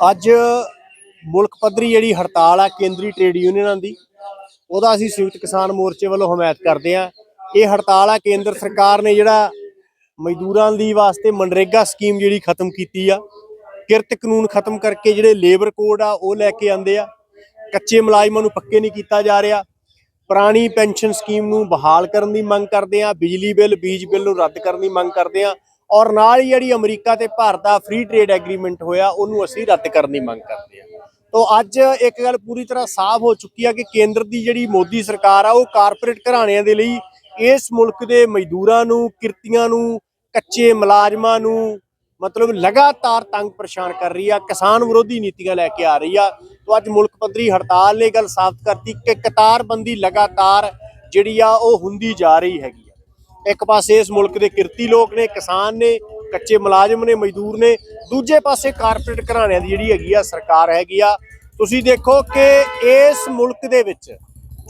ਅੱਜ ਮੁਲਕ ਪੱਧਰੀ ਜਿਹੜੀ ਹੜਤਾਲ ਆ, ਕੇਂਦਰੀ ਟ੍ਰੇਡ ਯੂਨੀਅਨਾਂ ਦੀ, ਉਹਦਾ ਅਸੀਂ ਸੰਯੁਕਤ ਕਿਸਾਨ ਮੋਰਚੇ ਵੱਲੋਂ ਹਮਾਇਤ ਕਰਦੇ ਆ ਇਹ ਹੜਤਾਲ ਆ, ਕੇਂਦਰ ਸਰਕਾਰ ਨੇ ਜਿਹੜਾ ਮਜ਼ਦੂਰਾਂ ਲਈ ਵਾਸਤੇ ਮਨਰੇਗਾ ਸਕੀਮ ਜਿਹੜੀ ਖਤਮ ਕੀਤੀ ਆ, ਕਿਰਤ ਕਾਨੂੰਨ ਖਤਮ ਕਰਕੇ ਜਿਹੜੇ ਲੇਬਰ ਕੋਡ ਆ, ਉਹ ਲੈ ਕੇ ਆਂਦੇ ਆ। ਕੱਚੇ ਮੁਲਾਜ਼ਮਾਂ ਨੂੰ ਪੱਕੇ ਨਹੀਂ ਕੀਤਾ ਜਾ ਰਿਹਾ। ਪੁਰਾਣੀ ਪੈਨਸ਼ਨ ਸਕੀਮ ਨੂੰ ਬਹਾਲ ਕਰਨ ਦੀ ਮੰਗ ਕਰਦੇ ਆ, ਬਿਜਲੀ ਬਿੱਲ, ਬੀਜ ਬਿੱਲ ਨੂੰ ਰੱਦ ਕਰਨ ਦੀ ਮੰਗ ਕਰਦੇ ਆ। ਔਰ ਨਾਲ ਹੀ ਜਿਹੜੀ ਅਮਰੀਕਾ ਤੇ ਭਾਰਤ ਦਾ ਫ੍ਰੀ ਟ੍ਰੇਡ ਐਗਰੀਮੈਂਟ ਹੋਇਆ, ਉਹਨੂੰ ਅਸੀਂ ਰੱਦ ਕਰਨ ਦੀ ਮੰਗ ਕਰਦੇ ਹਾਂ। ਤੋਂ ਅੱਜ ਇੱਕ ਗੱਲ ਪੂਰੀ ਤਰ੍ਹਾਂ ਸਾਫ਼ ਹੋ ਚੁੱਕੀ ਆ ਕਿ ਕੇਂਦਰ ਦੀ ਜਿਹੜੀ ਮੋਦੀ ਸਰਕਾਰ ਆ, ਉਹ ਕਾਰਪੋਰੇਟ ਘਰਾਣਿਆਂ ਦੇ ਲਈ ਇਸ ਮੁਲਕ ਦੇ ਮਜ਼ਦੂਰਾਂ ਨੂੰ, ਕਿਰਤੀਆਂ ਨੂੰ, ਕੱਚੇ ਮੁਲਾਜ਼ਮਾਂ ਨੂੰ ਮਤਲਬ ਲਗਾਤਾਰ ਤੰਗ ਪਰੇਸ਼ਾਨ ਕਰ ਰਹੀ ਆ, ਕਿਸਾਨ ਵਿਰੋਧੀ ਨੀਤੀਆਂ ਲੈ ਕੇ ਆ ਰਹੀ ਆ। ਤੋਂ ਅੱਜ ਮੁਲਕ ਪੱਧਰੀ ਹੜਤਾਲ ਨੇ ਗੱਲ ਸਾਫ਼ ਕਰਤੀ ਕਿ ਕਤਾਰਬੰਦੀ ਲਗਾਤਾਰ ਜਿਹੜੀ ਆ, ਉਹ ਹੁੰਦੀ ਜਾ ਰਹੀ ਹੈਗੀ। ਇੱਕ ਪਾਸੇ ਇਸ ਮੁਲਕ ਦੇ ਕਿਰਤੀ ਲੋਕ ਨੇ, ਕਿਸਾਨ ਨੇ, ਕੱਚੇ ਮੁਲਾਜ਼ਮ ਨੇ, ਮਜ਼ਦੂਰ ਨੇ, ਦੂਜੇ ਪਾਸੇ ਕਾਰਪੋਰੇਟ ਘਰਾਣਿਆਂ ਦੀ ਜਿਹੜੀ ਹੈਗੀ ਆ ਸਰਕਾਰ ਹੈਗੀ ਆ। ਤੁਸੀਂ ਦੇਖੋ ਕਿ ਇਸ ਮੁਲਕ ਦੇ ਵਿੱਚ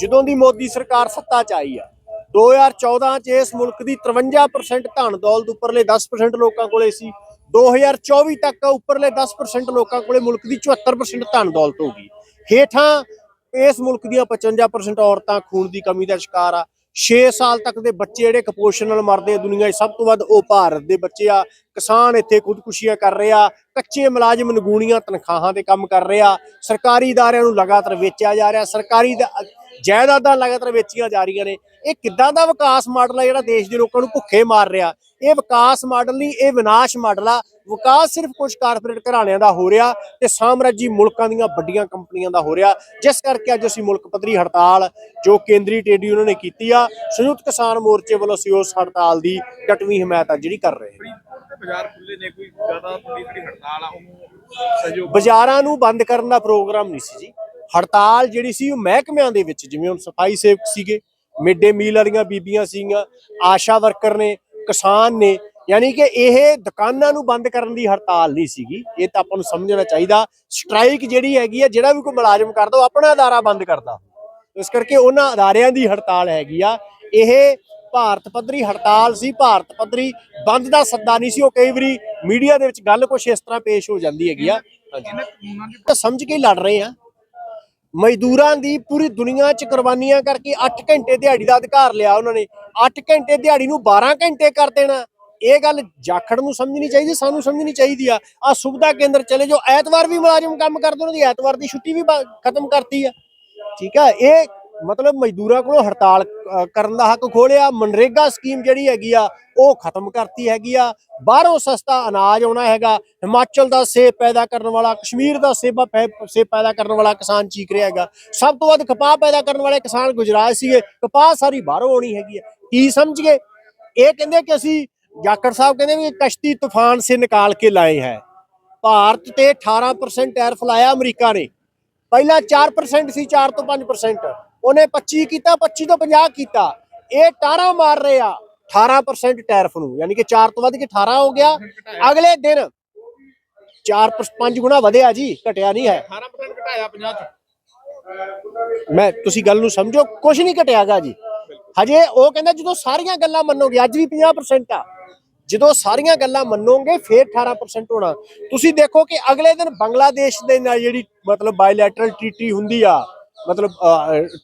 ਜਦੋਂ ਦੀ ਮੋਦੀ ਸਰਕਾਰ ਸੱਤਾ 'ਚ ਆਈ ਆ 2014 ਚ ਇਸ ਮੁਲਕ ਦੀ 53% ਧਨ ਦੌਲਤ ਉੱਪਰਲੇ 10% ਲੋਕਾਂ ਕੋਲੇ ਸੀ। 2024 ਤੱਕ ਉੱਪਰਲੇ 10% ਲੋਕਾਂ ਕੋਲੇ ਮੁਲਕ ਦੀ 74% ਧਨ ਦੌਲਤ ਹੋ ਗਈ। ਹੇਠਾਂ ਇਸ ਮੁਲਕ ਦੀਆਂ 55% ਔਰਤਾਂ ਖੂਨ ਦੀ ਕਮੀ ਦਾ ਸ਼ਿਕਾਰ ਆ। 6 ਸਾਲ ਤੱਕ ਦੇ ਬੱਚੇ ਜਿਹੜੇ ਕੁਪੋਸ਼ਣ ਨਾਲ ਮਰਦੇ ਆ ਦੁਨੀਆ 'ਚ, ਸਭ ਤੋਂ ਵੱਧ ਉਹ ਭਾਰਤ ਦੇ ਬੱਚੇ ਆ। ਕਿਸਾਨ ਇੱਥੇ ਖੁਦਕੁਸ਼ੀਆਂ ਕਰ ਰਹੇ ਆ, ਕੱਚੇ ਮੁਲਾਜ਼ਮ ਨਗੂਣੀਆਂ ਤਨਖਾਹਾਂ ਤੇ ਕੰਮ ਕਰ ਰਹੇ ਆ। ਸਰਕਾਰੀ ਇਦਾਰਿਆਂ ਨੂੰ ਲਗਾਤਾਰ ਵੇਚਿਆ ਜਾ ਰਿਹਾ, ਸਰਕਾਰੀ ਜਾਇਦਾਦਾਂ ਲਗਾਤਾਰ ਵੇਚੀਆਂ ਜਾ ਰਹੀਆਂ ਨੇ। ਇਹ ਕਿੱਦਾਂ ਦਾ ਵਿਕਾਸ ਮਾਡਲ ਆ ਜਿਹੜਾ ਦੇਸ਼ ਦੇ ਲੋਕਾਂ ਨੂੰ ਭੁੱਖੇ ਮਾਰ ਰਿਹਾ? ਇਹ ਵਿਕਾਸ ਮਾਡਲ ਨਹੀਂ ਇਹ ਵਿਨਾਸ਼ ਮਾਡਲ ਆ। ਵਿਕਾਸ ਸਿਰਫ ਕੁਝ ਕਾਰਪੋਰੇਟ ਘਰਾਣਿਆਂ ਦਾ ਹੋ ਰਿਹਾ ਤੇ ਸਾਮਰਾਜੀ ਮੁਲਕਾਂ ਦੀਆਂ ਵੱਡੀਆਂ ਕੰਪਨੀਆਂ ਦਾ ਹੋ ਰਿਹਾ। ਜਿਸ ਕਰਕੇ ਅੱਜ ਅਸੀਂ ਮੁਲਕ ਪੱਧਰੀ ਹੜਤਾਲ ਜੋ ਕੇਂਦਰੀ ਟ੍ਰੇਡ ਯੂਨੀਅਨ ਨੇ ਕੀਤੀ ਆ ਸੰਯੁਕਤ ਕਿਸਾਨ ਮੋਰਚੇ ਵੱਲੋਂ ਅਸੀਂ ਉਸ ਹੜਤਾਲ ਦੀ ਡਟਵੀਂ ਹਮਾਇਤ ਆ ਜਿਹੜੀ ਕਰ ਰਹੇ ਹਾਂ। ਬਾਜ਼ਾਰ ਖੁੱਲੇ ਨੇ ਕੋਈ ਜ਼ਿਆਦਾ ਜਿਹੜੀ ਹੜਤਾਲ ਆ ਉਹਨੂੰ ਸਹਿਯੋਗ ਬਾਜ਼ਾਰਾਂ ਨੂੰ ਬੰਦ ਕਰਨ ਦਾ ਪ੍ਰੋਗਰਾਮ ਨਹੀਂ ਸੀ ਜੀ। ਹੜਤਾਲ ਜਿਹੜੀ ਸੀ ਉਹ ਮਹਿਕਮਿਆਂ ਦੇ ਵਿੱਚ ਜਿਵੇਂ ਹੁਣ ਸਫ਼ਾਈ ਸੇਵਕ ਸੀਗੇ ਮਿਡ ਡੇ ਮੀਲ ਵਾਲੀਆਂ ਬੀਬੀਆਂ ਸੀਗੀਆਂ ਆਸ਼ਾ ਵਰਕਰ ਨੇ ਕਿਸਾਨ ਨੇ ਯਾਨੀ ਕਿ ਇਹ ਦੁਕਾਨਾਂ ਨੂੰ ਬੰਦ ਕਰਨ ਦੀ ਹੜਤਾਲ ਨਹੀਂ ਸੀਗੀ। ਇਹ ਤਾਂ ਆਪਾਂ ਨੂੰ ਸਮਝਣਾ ਚਾਹੀਦਾ ਸਟ੍ਰਾਈਕ ਜਿਹੜੀ ਹੈਗੀ ਆ ਜਿਹੜਾ ਵੀ ਕੋਈ ਮੁਲਾਜ਼ਮ ਕਰਦਾ ਉਹ ਆਪਣਾ ਅਦਾਰਾ ਬੰਦ ਕਰਦਾ। ਇਸ ਕਰਕੇ ਉਹਨਾਂ ਅਦਾਰਿਆਂ ਦੀ ਹੜਤਾਲ ਹੈਗੀ ਆ। ਇਹ ਭਾਰਤ ਪੱਧਰੀ ਹੜਤਾਲ ਸੀ ਭਾਰਤ ਪੱਧਰੀ ਬੰਦ ਦਾ ਸੱਦਾ ਨਹੀਂ ਸੀ। ਉਹ ਕਈ ਵਾਰੀ ਮੀਡੀਆ ਦੇ ਵਿੱਚ ਗੱਲ ਕੁਛ ਇਸ ਤਰ੍ਹਾਂ ਪੇਸ਼ ਹੋ ਜਾਂਦੀ ਹੈਗੀ ਆ। ਹਾਂਜੀ। ਸਮਝ ਕੇ ਲੜ ਰਹੇ ਆ। ਮਜ਼ਦੂਰਾਂ ਦੀ ਪੂਰੀ ਦੁਨੀਆ 'ਚ ਕੁਰਬਾਨੀਆਂ ਕਰਕੇ 8 ਘੰਟੇ ਦਿਹਾੜੀ ਦਾ ਅਧਿਕਾਰ ਲਿਆ ਉਹਨਾਂ ਨੇ। 8 ਘੰਟੇ ਦਿਹਾੜੀ ਨੂੰ 12 ਘੰਟੇ ਕਰ ਦੇਣਾ। ਇਹ ਗੱਲ ਜਾਖੜ ਨੂੰ ਸਮਝਣੀ ਚਾਹੀਦੀ, ਸਾਨੂੰ ਸਮਝਣੀ ਚਾਹੀਦੀ ਆ। ਆ ਸੁਵਿਧਾ ਕੇਂਦਰ ਚਲੇ ਜੋ ਐਤਵਾਰ ਵੀ ਮੁਲਾਜ਼ਮ ਕੰਮ ਕਰਦੇ, ਉਹਨਾਂ ਦੀ ਐਤਵਾਰ ਦੀ ਛੁੱਟੀ ਵੀ ਖਤਮ ਕਰਤੀ ਆ। ਠੀਕ ਆ? ਇਹ ਮਤਲਬ ਮਜ਼ਦੂਰਾਂ ਕੋਲੋਂ ਹੜਤਾਲ ਕਰਨ ਦਾ ਹੱਕ ਖੋਲਿਆ, ਮਨਰੇਗਾ ਸਕੀਮ ਜਿਹੜੀ ਹੈਗੀ ਆ, ਉਹ ਖਤਮ ਕਰਤੀ ਹੈਗੀ ਆ। ਬਾਹਰੋਂ ਸਸਤਾ ਅਨਾਜ ਆਉਣਾ ਹੈਗਾ, ਹਿਮਾਚਲ ਦਾ ਸੇਬ ਪੈਦਾ ਕਰਨ ਵਾਲਾ, ਕਸ਼ਮੀਰ ਦਾ ਸੇਬਾ ਪੈ- ਸੇਬ ਪੈਦਾ ਕਰਨ ਵਾਲਾ ਕਿਸਾਨ ਚੀਕ ਰਿਹਾ ਹੈਗਾ। ਸਭ ਤੋਂ ਵੱਧ ਕਪਾਹ ਪੈਦਾ ਕਰਨ ਵਾਲੇ ਕਿਸਾਨ ਗੁਜਰਾਤ ਸੀਗੇ, ਕਪਾਹ ਸਾਰੀ ਬਾਹਰੋਂ ਆਉਣੀ ਹੈਗੀ ਆ। ਕੀ ਸਮਝ ਗਏ? ਇਹ ਕਹਿੰਦੇ ਕਿ ਅਸੀਂ, ਜਾਖੜ ਸਾਹਿਬ ਕਹਿੰਦੇ ਵੀ ਕਸ਼ਤੀ ਤੂਫਾਨ ਸੇ ਨਿਕਾਲ ਕੇ ਲਾਏ ਹੈ। ਭਾਰਤ ਤੇ 18% ਟੈਰਿਫ ਲਾਇਆ ਅਮਰੀਕਾ ਨੇ। ਪਹਿਲਾਂ 4% ਸੀ 4 ਤੋਂ 5% ਉਹਨੇ 25 ਕੀਤਾ 25 ਤੋਂ 50 ਕੀਤਾ। ਇਹ ਟਾਰਾ ਮਾਰ ਰਹੇ ਆ 18% ਟੈਰਿਫ ਨੂੰ ਯਾਨੀ ਕਿ 4 ਤੋਂ ਵੱਧ ਕੇ 18 ਹੋ ਗਿਆ। ਅਗਲੇ ਦਿਨ 4 5 ਗੁਣਾ ਵਧਿਆ ਜੀ ਘਟਿਆ ਨਹੀਂ ਹੈ। 18% ਘਟਾਇਆ 50 ਚ। ਮੈਂ ਤੁਸੀਂ ਗੱਲ ਨੂੰ ਸਮਝੋ ਕੁਝ ਨਹੀਂ ਘਟਿਆਗਾ ਜੀ। ਹਜੇ ਉਹ ਕਹਿੰਦਾ ਜਦੋਂ ਸਾਰੀਆਂ ਗੱਲਾਂ ਮੰਨੋਗੇ ਅੱਜ ਵੀ 50% ਆ। ਜਦੋਂ ਸਾਰੀਆਂ ਗੱਲਾਂ ਮੰਨੋਗੇ ਫੇਰ 18% ਹੋਣਾ। ਤੁਸੀਂ ਦੇਖੋ ਕਿ ਅਗਲੇ ਦਿਨ ਬੰਗਲਾਦੇਸ਼ ਦੇ ਨਾਲ ਜਿਹੜੀ ਮਤਲਬ ਬਾਇਲੈਟਰਲ ਟ੍ਰੀਟੀ ਹੁੰਦੀ ਆ ਮਤਲਬ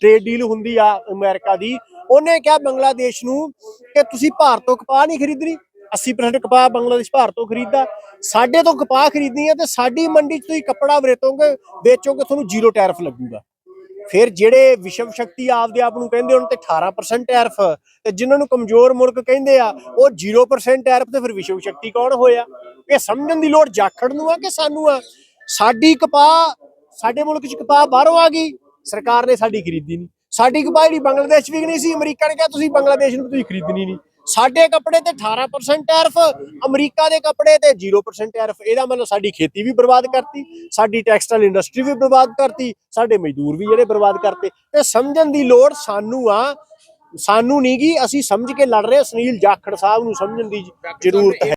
ਟ੍ਰੇਡ ਡੀਲ ਹੁੰਦੀ ਆ ਅਮਰੀਕਾ ਦੀ, ਉਹਨੇ ਕਿਹਾ ਬੰਗਲਾਦੇਸ਼ ਨੂੰ ਕਿ ਤੁਸੀਂ ਭਾਰਤ ਤੋਂ ਕਪਾਹ ਨਹੀਂ ਖਰੀਦਣੀ। 80% ਕਪਾਹ ਬੰਗਲਾਦੇਸ਼ ਭਾਰਤ ਤੋਂ ਖਰੀਦਦਾ। ਸਾਡੇ ਤੋਂ ਕਪਾਹ ਖਰੀਦਣੀ ਹੈ ਤੇ ਸਾਡੀ ਮੰਡੀ 'ਚ ਤੁਸੀਂ ਕੱਪੜਾ ਵੇਚੋਗੇ ਵੇਚੋਗੇ, ਤੁਹਾਨੂੰ ਜ਼ੀਰੋ ਟੈਰਫ ਲੱਗੂਗਾ। ਫਿਰ ਜਿਹੜੇ ਵਿਸ਼ਵ ਸ਼ਕਤੀ ਆਪਦੇ ਆਪ ਨੂੰ ਕਹਿੰਦੇ ਉਹਨਾਂ ਤੇ 18% ਟੈਰਫ ਤੇ ਜਿਨ੍ਹਾਂ ਨੂੰ ਕਮਜ਼ੋਰ ਮੁਲਕ ਕਹਿੰਦੇ ਆ, ਉਹ 0% ਟੈਰਫ ਤੇ ਫਿਰ ਵਿਸ਼ਵ ਸ਼ਕਤੀ ਕੌਣ ਹੋਇਆ? ਇਹ ਸਮਝਣ ਦੀ ਲੋੜ ਜਾਖੜ ਨੂੰ ਆ ਕਿ ਸਾਨੂੰ ਆ? ਸਾਡੀ ਕਪਾਹ, ਸਾਡੇ ਮੁਲਕ 'ਚ ਕਪਾਹ ਬਾਹਰੋਂ ਆ ਗਈ। ਸਰਕਾਰ ਨੇ ਸਾਡੀ ਖਰੀਦੀ ਨਹੀਂ। ਸਾਡੀ ਕਪਾਹ ਜਿਹੜੀ ਬੰਗਲਾਦੇਸ਼ ਵੀ ਨਹੀਂ ਸੀ, ਅਮਰੀਕਾ ਨੇ ਕਿਹਾ ਤੁਸੀਂ ਬੰਗਲਾਦੇਸ਼ ਨੂੰ ਤੁਸੀਂ ਖਰੀਦਣੀ ਨਹੀਂ। ਸਾਡੇ ਕੱਪੜੇ ਤੇ 18% ਟੈਰਿਫ ਅਮਰੀਕਾ ਦੇ ਕੱਪੜੇ ਤੇ 0% ਟੈਰਿਫ ਇਹਦਾ ਮਤਲਬ ਸਾਡੀ ਖੇਤੀ ਵੀ ਬਰਬਾਦ ਕਰਤੀ, ਸਾਡੀ ਟੈਕਸਟਾਈਲ ਇੰਡਸਟਰੀ ਵੀ ਬਰਬਾਦ ਕਰਤੀ, ਸਾਡੇ ਮਜ਼ਦੂਰ ਵੀ ਜਿਹੜੇ ਬਰਬਾਦ ਕਰਤੇ। ਤੇ ਸਮਝਣ ਦੀ ਲੋੜ ਸਾਨੂੰ ਆ, ਸਾਨੂੰ ਨਹੀਂ ਗੀ ਅਸੀਂ ਸਮਝ ਕੇ ਲੜ ਰਹੇ ਸੁਨੀਲ ਜਾਖੜ ਸਾਹਿਬ ਨੂੰ ਸਮਝਣ ਦੀ ਜ਼ਰੂਰਤ ਹੈ।